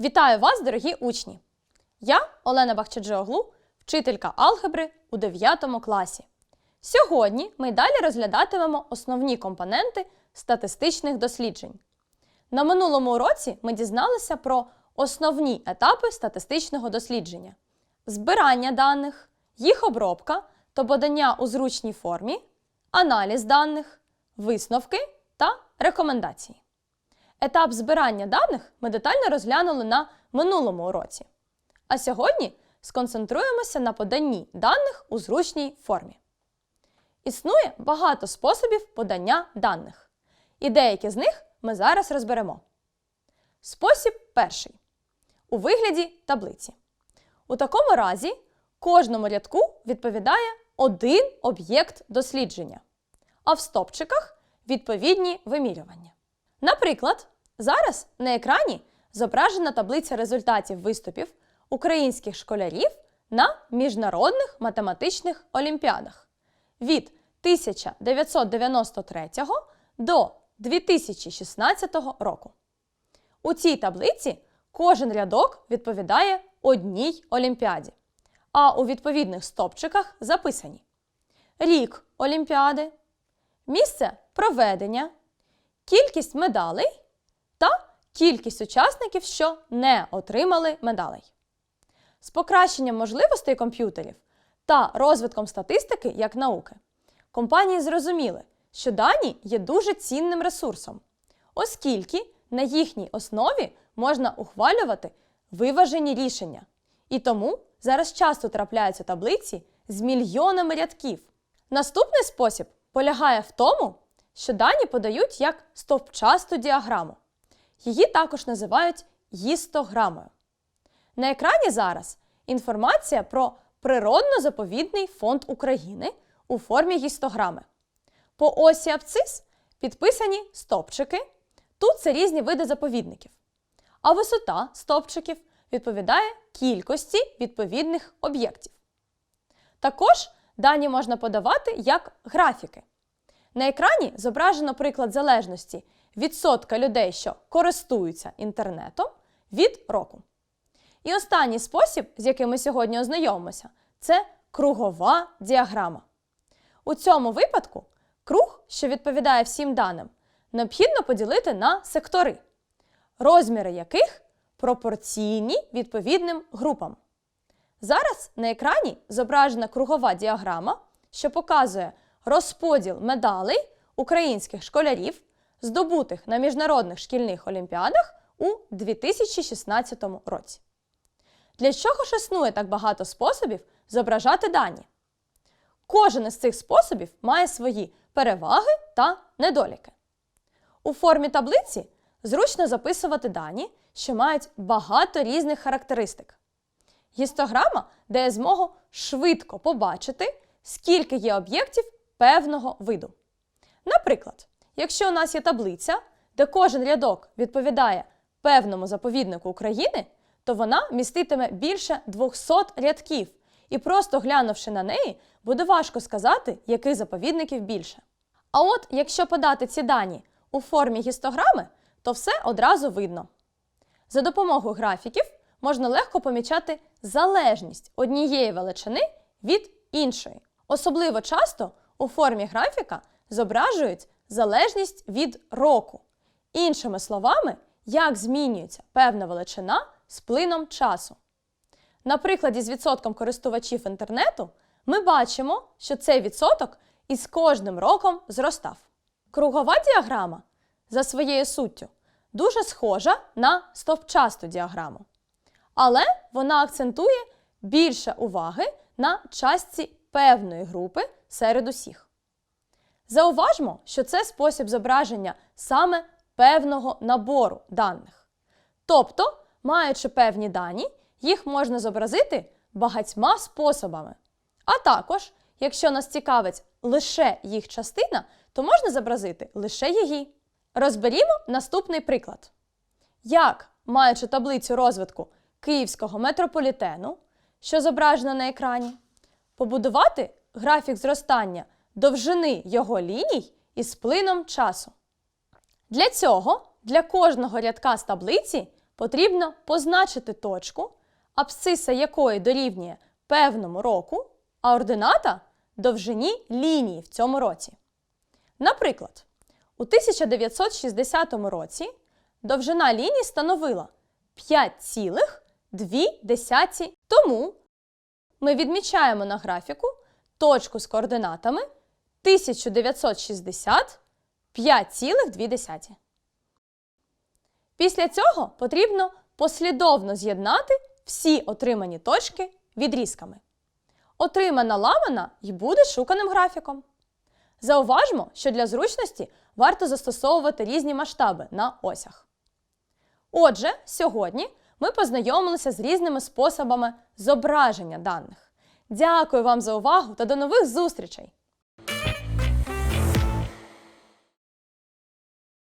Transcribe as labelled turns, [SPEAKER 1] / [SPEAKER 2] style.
[SPEAKER 1] Вітаю вас, дорогі учні! Я Олена Бахчаджоглу, вчителька алгебри у 9 класі. Сьогодні ми далі розглядатимемо основні компоненти статистичних досліджень. На минулому уроці ми дізналися про основні етапи статистичного дослідження: збирання даних, їх обробка та подання у зручній формі, аналіз даних, висновки та рекомендації. Етап збирання даних ми детально розглянули на минулому уроці. А сьогодні сконцентруємося на поданні даних у зручній формі. Існує багато способів подання даних, і деякі з них ми зараз розберемо. Спосіб перший у вигляді таблиці. У такому разі кожному рядку відповідає один об'єкт дослідження, а в стопчиках відповідні вимірювання. Наприклад, зараз на екрані зображена таблиця результатів виступів українських школярів на міжнародних математичних олімпіадах від 1993 до 2016 року. У цій таблиці кожен рядок відповідає одній олімпіаді, а у відповідних стопчиках записані рік олімпіади, місце проведення, кількість медалей та кількість учасників, що не отримали медалей. З покращенням можливостей комп'ютерів та розвитком статистики як науки, компанії зрозуміли, що дані є дуже цінним ресурсом, оскільки на їхній основі можна ухвалювати виважені рішення. І тому зараз часто трапляються таблиці з мільйонами рядків. Наступний спосіб полягає в тому, що дані подають як стовпчасту діаграму. Її також називають гістограмою. На екрані зараз інформація про природно-заповідний фонд України у формі гістограми. По осі абцис підписані стовпчики. Тут це різні види заповідників. А висота стовпчиків відповідає кількості відповідних об'єктів. Також дані можна подавати як графіки. На екрані зображено приклад залежності відсотка людей, що користуються інтернетом від року. І останній спосіб, з яким ми сьогодні ознайомимося, це кругова діаграма. У цьому випадку круг, що відповідає всім даним, необхідно поділити на сектори, розміри яких пропорційні відповідним групам. Зараз на екрані зображена кругова діаграма, що показує розподіл медалей українських школярів, здобутих на міжнародних шкільних олімпіадах у 2016 році. Для чого ж існує так багато способів зображати дані? Кожен із цих способів має свої переваги та недоліки. У формі таблиці зручно записувати дані, що мають багато різних характеристик. Гістограма дає змогу швидко побачити, скільки є об'єктів певного виду. Наприклад, якщо у нас є таблиця, де кожен рядок відповідає певному заповіднику України, то вона міститиме більше 200 рядків, і просто глянувши на неї, буде важко сказати, яких заповідників більше. А от якщо подати ці дані у формі гістограми, то все одразу видно. За допомогою графіків можна легко помічати залежність однієї величини від іншої. Особливо часто у формі графіка зображують залежність від року. Іншими словами, як змінюється певна величина з плином часу. На прикладі з відсотком користувачів інтернету ми бачимо, що цей відсоток із кожним роком зростав. Кругова діаграма за своєю суттю дуже схожа на стовпчасту діаграму. Але вона акцентує більше уваги на частці певної групи серед усіх. Зауважмо, що це спосіб зображення саме певного набору даних. Тобто, маючи певні дані, їх можна зобразити багатьма способами. А також, якщо нас цікавить лише їх частина, то можна зобразити лише її. Розберімо наступний приклад. Як, маючи таблицю розвитку київського метрополітену, що зображено на екрані, побудувати графік зростання довжини його ліній із плином часу. Для цього для кожного рядка з таблиці потрібно позначити точку, абсциса якої дорівнює певному року, а ордината довжині лінії в цьому році. Наприклад, у 1960 році довжина лінії становила 5,2. Тому ми відмічаємо на графіку точку з координатами 1960 5,2. Після цього потрібно послідовно з'єднати всі отримані точки відрізками. Отримана ламана й буде шуканим графіком. Зауважмо, що для зручності варто застосовувати різні масштаби на осях. Отже, сьогодні ми познайомилися з різними способами зображення даних. Дякую вам за увагу та до нових зустрічей!